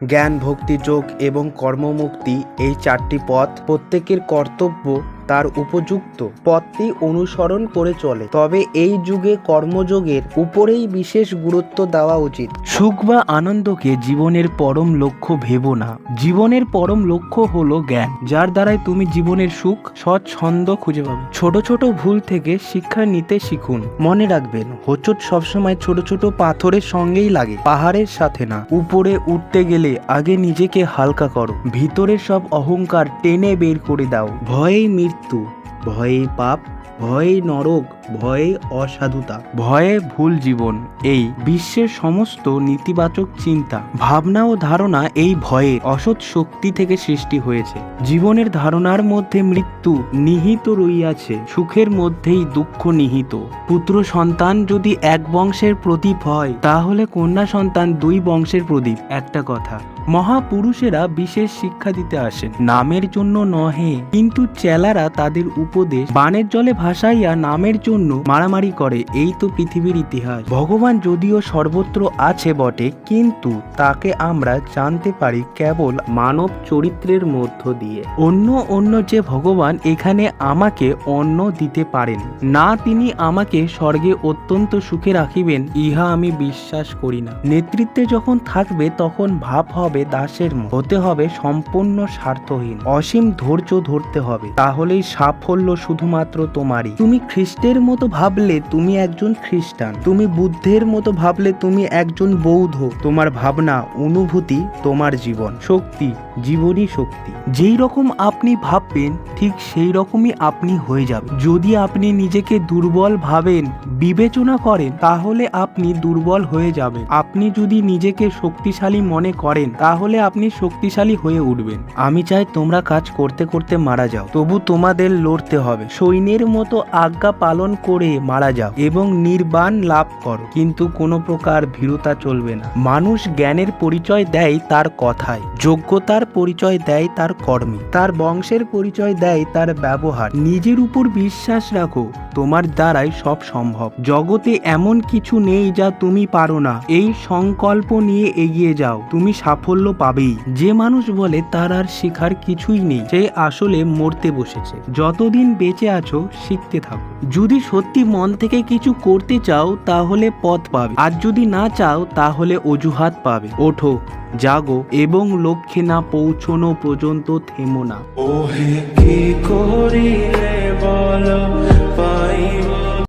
জ্ঞান ভক্তি যোগ এবং কর্মমুক্তি এই চারটি পথ প্রত্যেকের কর্তব্য। তার উপযুক্ত পথটি অনুসরণ করে চলে। তবে এই যুগে কর্মযোগের উপরেই বিশেষ গুরুত্ব দেওয়া উচিত। সুখ বা আনন্দকে জীবনের পরম লক্ষ্য ভেবো না। জীবনের পরম লক্ষ্য হলো জ্ঞান, যার দ্বারাই তুমি জীবনের সুখ, সৎ ছন্দ খুঁজে পাবে। ছোট ছোট ভুল থেকে শিক্ষা নিতে শিখুন। মনে রাখবেন, হোচট সবসময় ছোট ছোট পাথরের সঙ্গেই লাগে, পাহাড়ের সাথে না। উপরে উঠতে গেলে আগে নিজেকে হালকা করো। ভিতরের সব অহংকার টেনে বের করে দাও। ভয়েই মৃত্যু ভয়েই পাপ ভয়েই নরক ভয়ে অসাধুতা। ভয়ে ভুল জীবন, এই বিশ্বের সমস্ত নেতিবাচক চিন্তা, ভাবনা ও ধারণা এই ভয়ের অসৎ শক্তি থেকে সৃষ্টি হয়েছে। জীবনের ধারণার মধ্যে মৃত্যু নিহিত রইয়াছে, সুখের মধ্যেই দুঃখ নিহিত। পুত্র সন্তান যদি এক বংশের প্রদীপ হয়, তাহলে কন্যা সন্তান দুই বংশের প্রদীপ, একটা কথা। মহাপুরুষেরা বিশেষ শিক্ষা দিতে আসেন, নামের জন্য নহে, কিন্তু চেলারা তাদের উপদেশ বানের জলে ভাসাইয়া নামের জন্য মারামারি করে, এই তো পৃথিবীর ইতিহাস। ভগবান যদিও সর্বত্র আছে বটে, কিন্তু তাকে আমরা জানতে পারি কেবল মানব চরিত্রের মধ্য দিয়ে। অন্য অন্য যে ভগবান এখানে আমাকে অন্ন দিতে পারেন, না তিনি আমাকে স্বর্গে অত্যন্ত সুখে রাখিবেন, ইহা আমি বিশ্বাস করি না। নেতৃত্বে যখন থাকবে, তখন ভাব হবে দাসের হতে হবে সম্পূর্ণ স্বার্থহীন। অসীম ধৈর্য ধরতে হবে, তাহলেই সাফল্য শুধুমাত্র তোমারই। তুমি খ্রিস্টের মতো ভাবলে তুমি একজন খ্রিস্টান। তুমি বুদ্ধের মতো ভাবলে তুমি একজন বৌদ্ধ। তোমার ভাবনা, অনুভূতি, তোমার জীবন। শক্তি, জীবনই শক্তি। যেই রকম আপনি ভাববেন, ঠিক সেই রকমই আপনি হয়ে যাবেন। যদি আপনি নিজেকে দুর্বল ভাবেন, বিবেচনা করেন, তাহলে আপনি দুর্বল হয়ে যাবেন। আপনি যদি নিজেকে শক্তিশালী মনে করেন, তাহলে আপনি শক্তিশালী হয়ে উঠবেন। আমি চাই তোমরা কাজ করতে করতে মারা যাও। তবু তোমাদের লড়তে হবে। সৈন্যের মতো আজ্ঞা পালন করে মারা যাও এবং নির্বাণ লাভ করো। কিন্তু কোনো প্রকার ভীরুতা চলবে না। মানুষ জ্ঞানের পরিচয় দেয় তার কথায়, যোগ্যতার পরিচয় দেয় তার কর্মে। তার বংশের পরিচয় দেয় তার ব্যবহার। নিজের উপর বিশ্বাস রাখো। তোমার দ্বারাই সব সম্ভব। জগতে এমন কিছু নেই যা তুমি পারো না। এই সংকল্প নিয়ে এগিয়ে যাও। তুমি সাফল্য পাবেই। যে মানুষ বলে, তার আর শেখার কিছুই নেই। সে আসলে মরতে বসেছে। যতদিন বেঁচে আছো, শিখতে থাকো। যদি সত্যি মন থেকে কিছু করতে চাও, তাহলে পথ পাবে। আর যদি না চাও, তাহলে অজুহাত পাবে। ওঠো, জাগো এবং লক্ষ্যে না পৌঁছনো পর্যন্ত থেমো না। ওহে, কি করিলে বল?